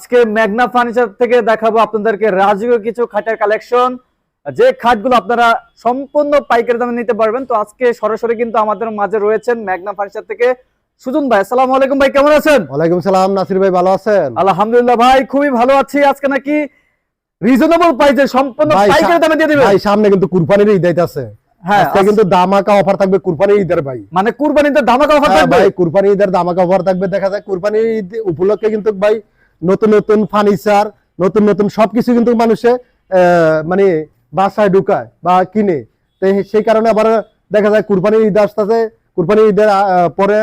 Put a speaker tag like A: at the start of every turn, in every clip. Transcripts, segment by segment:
A: আজকে মেঘনা ফার্নিচার থেকে দেখাবো আপনাদেরকে রাজকীয় কিছু খাটের কালেকশন যে খাটগুলো আপনারা সম্পূর্ণ পাইকারি দামে নিতে পারবেন। তো আজকে সরাসরি কিন্তু আমাদের মাঝে রয়েছেন মেঘনা ফার্নিচার থেকে সুজন ভাই। আসসালামু আলাইকুম ভাই কেমন আছেন?
B: ওয়ালাইকুম সালাম নাসির ভাই ভালো আছেন?
A: আলহামদুলিল্লাহ ভাই খুবই ভালো আছি। আজকে নাকি রিজনেবল প্রাইসে সম্পূর্ণ পাইকারি দামে দিয়ে দিবেন।
B: ভাই সামনে কিন্তু কুরবানির ঈদ আইতাছে।
A: হ্যাঁ
B: কিন্তু দামাকা অফার থাকবে কুরবানির ঈদের ভাই।
A: মানে কুরবানিতে ধামাকা অফার
B: হ্যাঁ,
A: থাকবে?
B: ভাই কুরবানি ঈদের দামাকা অফার থাকবে। দেখা যায় কুরবানির ঈদ উপলক্ষে কিন্তু ভাই নতুন নতুন ফার্নিচার নতুন নতুন সবকিছু কিন্তু মানুষে মানে বাসায় ঢুকায় বা কিনে। তো সেই কারণে আবার দেখা যায় কুরবানির ঈদ আসতেছে। কুরবানির ঈদের পরে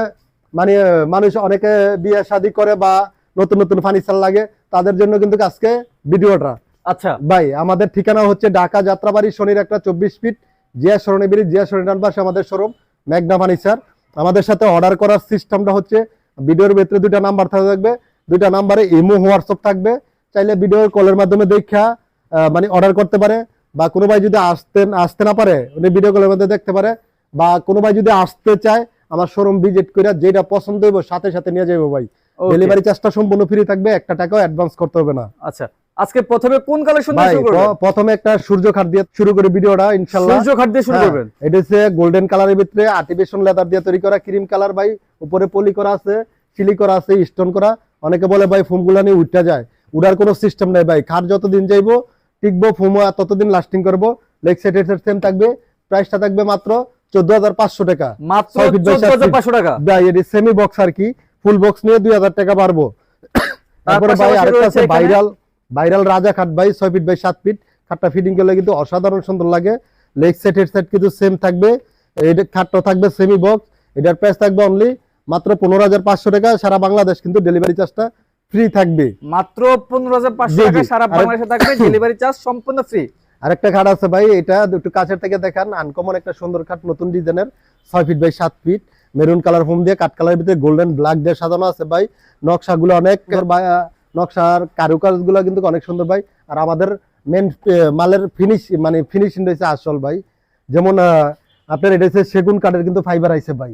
B: মানে মানুষ অনেকে বিয়ে শাদী করে বা নতুন নতুন ফার্নিচার লাগে তাদের জন্য কিন্তু আজকে ভিডিওটা।
A: আচ্ছা।
B: ভাই আমাদের ঠিকানা হচ্ছে ঢাকা যাত্রাবাড়ি শনির একটা চব্বিশ ফিট জিয়া সরণি ব্রিজ জিয়া সরণি ডান পাশে আমাদের শোরুম ম্যাগনা ফার্নিচার। আমাদের সাথে অর্ডার করার সিস্টেমটা হচ্ছে ভিডিওর ভেতরে দুইটা নাম্বার থাকবে দুইটা নাম্বারে ইমো হোয়াটসঅ্যাপ থাকবে। চাইলে ভিডিও কলের মাধ্যমে দেখা মানে অর্ডার করতে পারে বা কোনো ভাই যদি আসতে আসতে না পারে উনি ভিডিও কলের মধ্যে দেখতে পারে বা কোনো ভাই যদি আসতে চায় আমার শোরুম ভিজিট করে যেটা পছন্দ হইব সাথে সাথে নিয়ে যাব ভাই। ডেলিভারি চার্জটা সম্পূর্ণ ফ্রি থাকবে একটা টাকাও অ্যাডভান্স করতে হবে না।
A: আচ্ছা আজকে প্রথমে কোন কালেকশন দিয়ে শুরু করবেন?
B: প- প্রথমে একটা সূর্য খাট দিয়ে শুরু করি ভিডিওটা ইনশাল্লাহ
A: সূর্য খাট দিয়ে শুরু
B: হ্যাঁ,
A: করবেন?
B: এটা হচ্ছে গোল্ডেন কালারের ভিতরে আর্টিফিশিয়াল লেদার দিয়ে তৈরি করা ক্রিম কালার ভাই। উপরে পলি করা আছে সিলি করা আছে স্টোন করা। অনেকে বলে ভাই ফোমগুলা নিয়ে উঠতে যায়। উড়ার কোনো সিস্টেম নাই ভাই। খাট যতদিন যাইবো টিকবো ফোম ততদিন লাস্টিং করব। লেগ সেট সেম থাকবে প্রাইসটা থাকবে মাত্র চোদ্দ হাজার পাঁচশো টাকা।
A: মাত্র। পাঁচশো টাকা?
B: ভাই এটি সেমি বক্স আর কি। ফুল বক্স নিয়ে দুই হাজার টাকা পারব তারপরে ভাই আরেকটা আছে ভাইরাল ভাইরাল রাজা খাট ভাই ছয় ফিট বাই সাত ফিট খাটটা ফিটিং করলে কিন্তু অসাধারণ সুন্দর লাগে। লেগ সেট হেড সেট কিন্তু সেম থাকবে এটা খাটটা থাকবে সেমি বক্স এটার প্রাইস থাকবে অনলি মাত্র পনেরো হাজার পাঁচশো টাকা সারা বাংলাদেশ কিন্তু ডেলিভারি চার্জটা ফ্রি থাকবে।
A: মাত্র পনেরো হাজার পাঁচশো টাকা সারা বাংলাদেশে থাকবে ডেলিভারি চার্জ সম্পূর্ণ ফ্রি
B: আরেকটা খাট আছে ভাই এটা একটু কাছের থেকে দেখান আনকমন একটা সুন্দর খাট নতুন ডিজাইনের ছয় ফিট বাই সাত ফিট মেরুন কালার ফোম দিয়ে কাঠ কালার ভিতরে গোল্ডেন ব্ল্যাক দিয়ে সাজানো আছে ভাই। নকশাগুলো অনেক নকশার কারুকাজগুলো কিন্তু অনেক সুন্দর ভাই। আর আমাদের মেন মালের ফিনিশ মানে ফিনিশিং রয়েছে আসল ভাই। যেমন আপনার এটা হচ্ছে সেগুন কাঠের কিন্তু ফাইবার আইছে ভাই।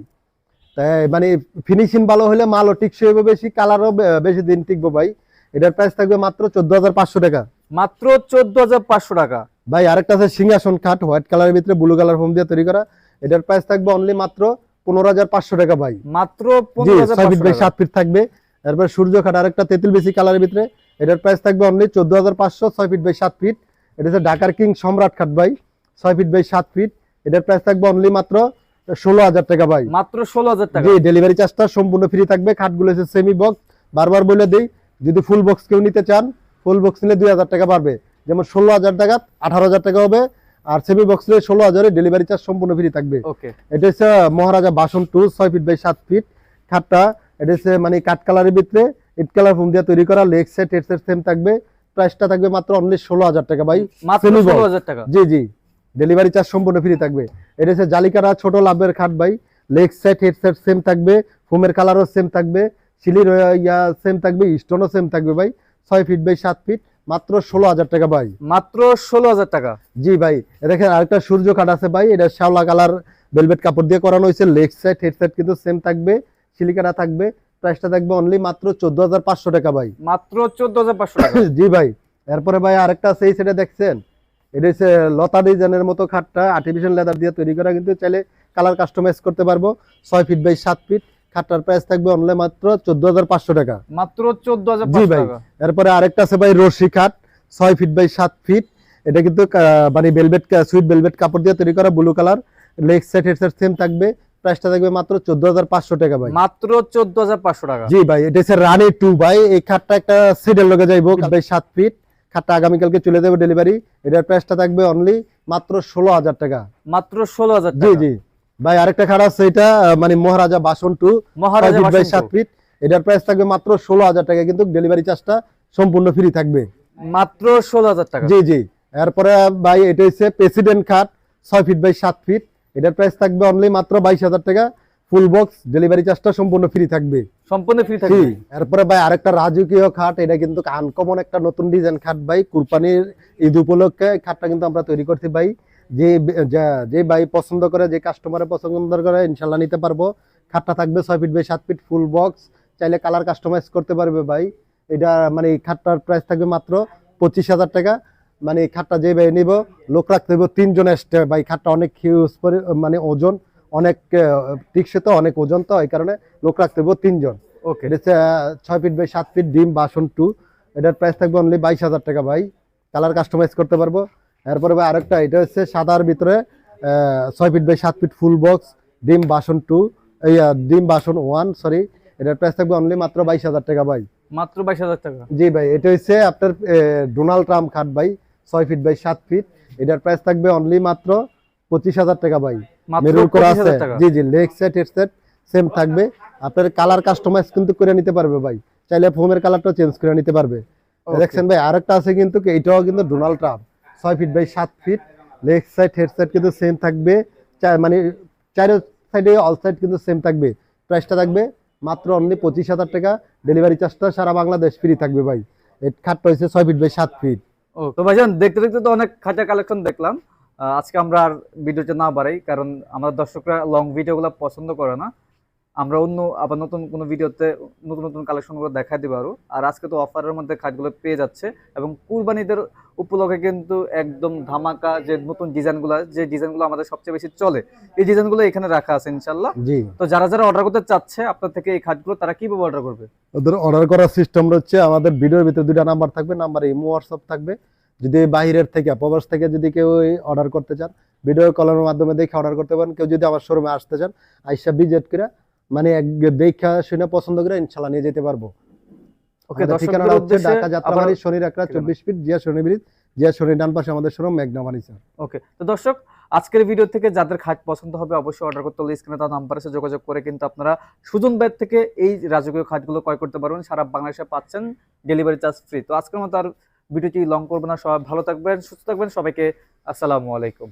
B: মানে ফিনিশিং ভালো হলে মালও টিকসই হবে বেশি কালারও বেশি দিন টিকবো ভাই। এটার প্রাইস থাকবে মাত্র চোদ্দ হাজার পাঁচশো টাকা।
A: মাত্র চোদ্দ হাজার পাঁচশো টাকা।
B: ভাই আরেকটা আছে সিংহাসন খাট হোয়াইট কালারের ভিতরে ব্লু কালার ফোম দিয়ে তৈরি করা। এটার প্রাইস থাকবে অনলি মাত্র পনেরো হাজার পাঁচশো টাকা ভাই।
A: মাত্র
B: ছয় ফিট বাই সাত ফিট থাকবে। তারপর সূর্য খাট আরেকটা তেঁতুল বেশি কালারের ভিতরে। এটার প্রাইস থাকবে অনলি চোদ্দ হাজার পাঁচশো ছয় ফিট বাই সাত ফিট এটা হচ্ছে ঢাকার কিং সম্রাট খাট ভাই ছয় ফিট বাই সাত ফিট এটার প্রাইস থাকবে অনলি মাত্র ষোলো হাজার টাকা ভাই।
A: মাত্র ষোলো হাজার টাকা।
B: জি ডেলিভারি চার্জটা সম্পূর্ণ ফ্রি থাকবে। খাটগুলো হচ্ছে সেমি বক্স বারবার বলে দেই যদি ফুল বক্স কেউ নিতে চান ফুল বক্স নিলে দুই হাজার টাকা পারবে যেমন ষোলো হাজার টাকা আঠারো হাজার টাকা হবে। আর সেমি বক্স নিলে ষোলো হাজারে ডেলিভারি চার্জ সম্পূর্ণ ফ্রি থাকবে। এটা হচ্ছে মহারাজা বাসন টু ছয় ফিট বাই সাত ফিট খাটটা এটা হচ্ছে মানে কাঠ কালারের ভিতরে। ইট কালার ফোম দিয়ে তৈরি করা leg set head set same থাকবে। প্রাইসটা থাকবে মাত্র অনলি ষোলো হাজার টাকা ভাই।
A: মাত্র ষোলো হাজার টাকা।
B: জি জি। ডেলিভারি চার্জ সম্পূর্ণ ফ্রি থাকবে। এটা হচ্ছে জালিকারা ছোট লাভের খাট ভাই। Leg set head set same থাকবে। ফোমের কালারও সেম থাকবে। সিলির ইয়া সেম থাকবে। স্টোনও সেম থাকবে ভাই। ছয় ফিট বাই সাত ফিট মাত্র ষোলো হাজার টাকা ভাই।
A: মাত্র ষোলো হাজার টাকা।
B: জি ভাই। দেখেন আরেকটা সূর্য খাট আছে ভাই। এটা শ্যাওলা কালার ভেলভেট কাপড় দিয়ে করানো হয়েছে। লেগ সেট হেড সেট কিন্তু সেম থাকবে। সিলিকাটা থাকবে। প্রাইসটা থাকবে অনলি মাত্র চোদ্দ হাজার পাঁচশো টাকা ভাই।
A: মাত্র চোদ্দ হাজার পাঁচশো টাকা।
B: জি ভাই। এরপরে ভাই আরেকটা আছে এই সাইডে দেখছেন? এটা হচ্ছে লতা ডিজাইনের মতো খাটটা আর্টিফিশিয়াল লেদার দিয়ে তৈরি করা কিন্তু চাইলে কালার কাস্টমাইজ করতে পারব। ছয় ফিট বাই সাত ফিট খাটটার প্রাইস থাকবে অনলি মাত্র চোদ্দ হাজার পাঁচশো টাকা।
A: মাত্র চোদ্দ হাজার
B: জি ভাই। এরপরে আরেকটা আছে ভাই রশি খাট ছয় ফিট বাই সাত ফিট এটা কিন্তু মানে বেলভেট সুইট বেলভেট কাপড় দিয়ে তৈরি করা blue colour leg set head set same থাকবে। প্রাইসটা থাকবে মাত্র চোদ্দ হাজার পাঁচশো টাকা ভাই।
A: মাত্র চোদ্দ হাজার পাঁচশো টাকা।
B: জি ভাই এটা হচ্ছে রানি টু ভাই। এই খাটটা একটা সেটের লগে যাইবো ভাই সাত ফিট খাটটা আগামীকালকে চলে যাবে ডেলিভারি এটার প্রাইসটা থাকবে অনলি মাত্র ষোলো হাজার টাকা।
A: মাত্র ষোলো হাজার
B: জি জি। ভাই আরেকটা খাট আছে এটা মানে Maharaja version two
A: Maharaja
B: by সাত ফিট এটার প্রাইস থাকবে মাত্র ষোলো হাজার টাকা কিন্তু ডেলিভারি চার্জটা সম্পূর্ণ ফ্রি থাকবে।
A: মাত্র ষোলো হাজার টাকা।
B: জি জি। এরপরে ভাই এটা হচ্ছে প্রেসিডেন্ট খাট ছয় ফিট বাই সাত ফিট এটার প্রাইস থাকবে অনলি মাত্র বাইশ হাজার টাকা। ফুল বক্স ডেলিভারি চার্জটা সম্পূর্ণ ফ্রি থাকবে।
A: সম্পূর্ণ ফ্রি থাকবে।
B: এরপরে ভাই আরেকটা রাজকীয় খাট এটা কিন্তু আনকমন একটা নতুন ডিজাইন খাট ভাই। কুরবানির ঈদ উপলক্ষে খাটটা কিন্তু আমরা তৈরি করছি ভাই। যে যা- ভাই পছন্দ করে যে কাস্টমারে পছন্দ করে ইনশাল্লাহ নিতে পারব। খাটটা থাকবে ছয় ফিট বাই সাত ফিট ফুল বক্স চাইলে কালার কাস্টমাইজ করতে পারবে ভাই। এটা মানে খাটটার প্রাইস থাকবে মাত্র পঁচিশ হাজার টাকা। মানে খাটটা যে ভাই নিব লোক রাখতে হবে তিনজন এসছে ভাই খাটটা অনেক হিউজ মানে ওজন। অনেক টিকসে তো অনেক ওজন তো এই কারণে লোক রাখতে হবে তিনজন।
A: ওকে
B: ছয় ফিট বাই সাত ফিট ডিম বাসন টু এটার প্রাইস থাকবে অনলি বাইশ হাজার টাকা ভাই। কালার কাস্টমাইজ করতে পারব। এরপরে ভাই আরেকটা এটা হচ্ছে সাদার ভিতরে ছয় ফিট বাই সাত feet full box dimension two এই ডিম বাসন ওয়ান সরি এটার প্রাইস থাকবে অনলি মাত্র বাইশ হাজার টাকা ভাই।
A: মাত্র বাইশ হাজার টাকা?
B: জি ভাই এটা হচ্ছে আপনার ডোনাল্ড ট্রাম্প খাট ভাই ছয় ফিট বাই সাত ফিট এটার প্রাইস থাকবে অনলি মাত্র পঁচিশ হাজার টাকা ভাই। মেরুন করা আছে। জি জি leg set head set same থাকবে। আপনার কালার কাস্টমাইজ কিন্তু করে নিতে পারবে ভাই। চাইলে ফোমের কালারটা চেঞ্জ করে নিতে পারবে। দেখছেন ভাই আরেকটা আছে কিন্তু এটাও কিন্তু ডোনাল্ড ট্রাম্প ছয় ফিট বাই সাত feet leg side head side কিন্তু সেম থাকবে। মানে চারো সাইডে অল সাইড কিন্তু সেম থাকবে। প্রাইসটা থাকবে মাত্র অনলি পঁচিশ হাজার টাকা। ডেলিভারি চার্জটা সারা বাংলাদেশ ফ্রি থাকবে ভাই। খাটটা হচ্ছে ছয় ফিট বাই সাত ফিট
A: ও তো ভাইজান দেখতে দেখতে তো অনেক খাঁচা কালেকশন দেখলাম। আজকে আমরা আর ভিডিওতে না বাড়াই কারণ আমাদের দর্শকরা লং ভিডিওগুলো পছন্দ করে না। আমরা অন্য আবার নতুন কোনো ভিডিওতে নতুন নতুন কালেকশনগুলো দেখা দিবে আরও। আর আজকে তো অফারের মধ্যে খাটগুলো পেয়ে যাচ্ছে এবং কুরবানিদের উপলক্ষে কিন্তু একদম ধামাকা যে নতুন ডিজাইনগুলো যে ডিজাইনগুলো আমাদের সবচেয়ে বেশি চলে এই ডিজাইনগুলো এখানে রাখা আছে ইনশাল্লাহ
B: জি।
A: তো যারা যারা অর্ডার করতে চাচ্ছে আপনার থেকে এই খাটগুলো তারা কীভাবে অর্ডার করবে?
B: ওদের অর্ডার করার সিস্টেম হচ্ছে আমাদের ভিডিওর ভিতরে দুইটা নাম্বার থাকবে নাম্বার ইমো হোয়াটসঅ্যাপ থাকবে যদি বাইরের থেকে প্রবাস থেকে যদি কেউ অর্ডার করতে চান ভিডিও কলের মাধ্যমে দেখে অর্ডার করতে পারেন। কেউ যদি আমার শোরুমে আসতে চান আইসা ভিজিট করে মানে দেখা শুনে পছন্দ করে ইনশাল্লাহ নিয়ে যেতে পারব। ঠিকানাটা হচ্ছে ঢাকা যাত্রাবাড়ি শনির একরা চব্বিশ ফিট জিয়া শনি ব্রিজ জিয়া শনি ডান পাশে আমাদের শোরুম মেঘনা ফার্নিচার
A: ওকে তো দর্শক আজকের ভিডিও থেকে যাদের খাট পছন্দ হবে অবশ্যই অর্ডার করতে হলে স্ক্রিনে তার নাম্বার যোগাযোগ করে কিন্তু আপনারা সুজন ব্যাগ থেকে এই রাজকীয় খাটগুলো ক্রয় করতে পারবেন। সারা বাংলাদেশে পাচ্ছেন ডেলিভারি চার্জ ফ্রি তো আজকের মতো আর ভিডিওটি লং করব না। সবাই ভালো থাকবেন সুস্থ থাকবেন। সবাইকে আসসালামু আলাইকুম।